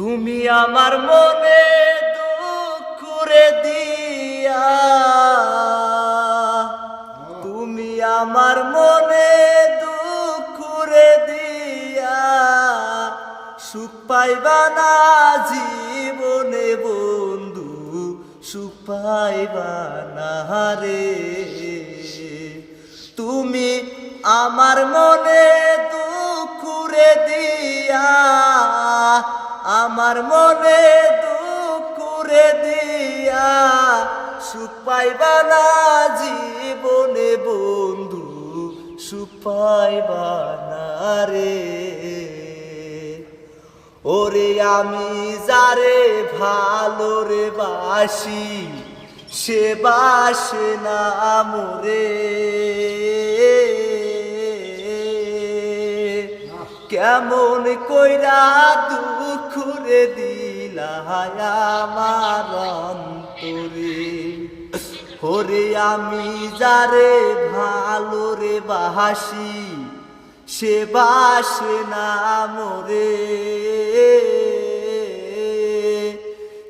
তুমি আমার মনে দুঃখ রে দিয়া। তুমি আমার মনে দুঃখ রে দিয়া। সুখ পাইবা না জীবনে বন্ধু, সুখ পাইবা না রে। তুমি আমার মনে আমার মনে দুঃখ রে দিয়া সুখ পাইবা না জীবনে বন্ধু সুখ পাইবা না রে। ওরে আমি যারে ভালো রে বাসি সে বাসে না মোরে। কেমন কইরা দুঃখ রে দিলা আমার ওরে আমি যারে ভালো রে বাসি, সে বাসে না মোরে।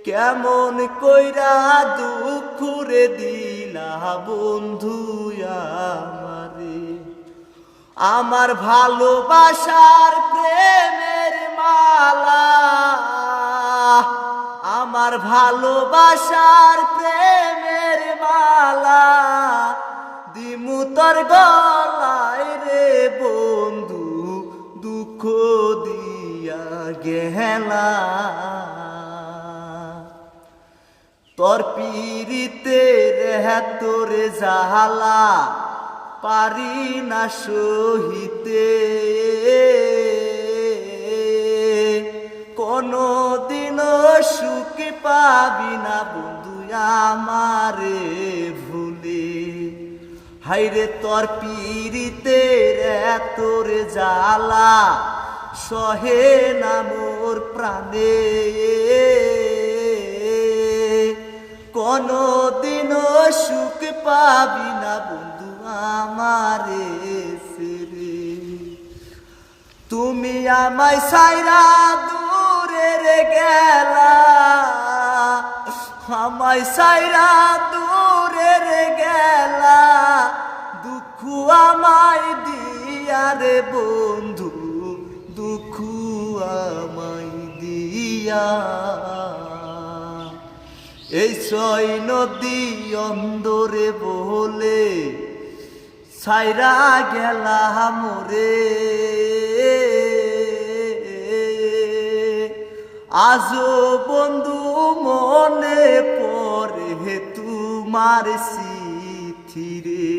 কেমন কইরা দুঃখ রে দিলা বন্ধু আমারে। আমার ভালোবাসার প্রেমের মালা আমার ভালোবাসার প্রেমের মালা দিমু তোর গলায় রে বন্ধু, দুঃখ দিয়া গেলা। তোর পিরিতে রেহা তোরে জাহালা পারি না সহিতে। কোনো পাবি না বন্ধু আমারে ভুলে। হাইরে তোর পিরিতে তোরে জালা সহে না মোর প্রাণে। কোনো দিন সুখ পাবি না বন্ধু আমারে ফিরে। তুমি আমায় সাইরা দূরে গেলা আমায় সাইরা দূরে রে গেলা, দুঃখ আমায় দিয়া রে বন্ধু, দুঃখ আমায় দিয়া। এই ছয় নদী অন্দরে বলে ছাইরা গেলা মোরে। আজও বন্ধু তোমার সিথিরে,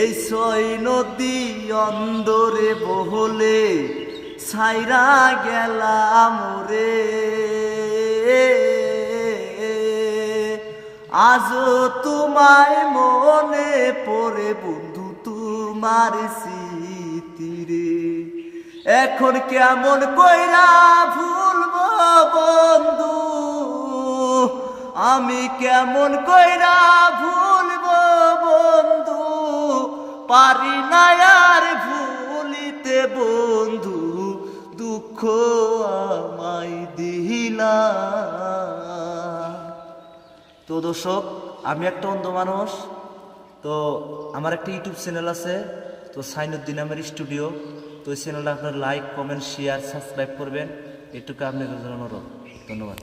এই ছয় নদী অন্দরে বহলে ছাইরা গেলা মোরে আজও তোমায় মনে পড়ে বন্ধু তোমার স্মৃতিরে এখন কেমন কইরা ভুলব বন্ধু? আমি কেমন কইরা ভুলবো বন্ধু? পারি না আর ভুলিতে বন্ধু, দুঃখ আমায় দিলা তো দর্শক, আমি একটা অন্ধ মানুষ। তো আমার একটা ইউটিউব চ্যানেল আছে, তো সাইনুদ্দিন আমার স্টুডিও। তো চ্যানেলটা আপনার লাইক, কমেন্ট শেয়ার সাবস্ক্রাইব করবেন। এটুকু আপনাদের অনুরোধ। ধন্যবাদ।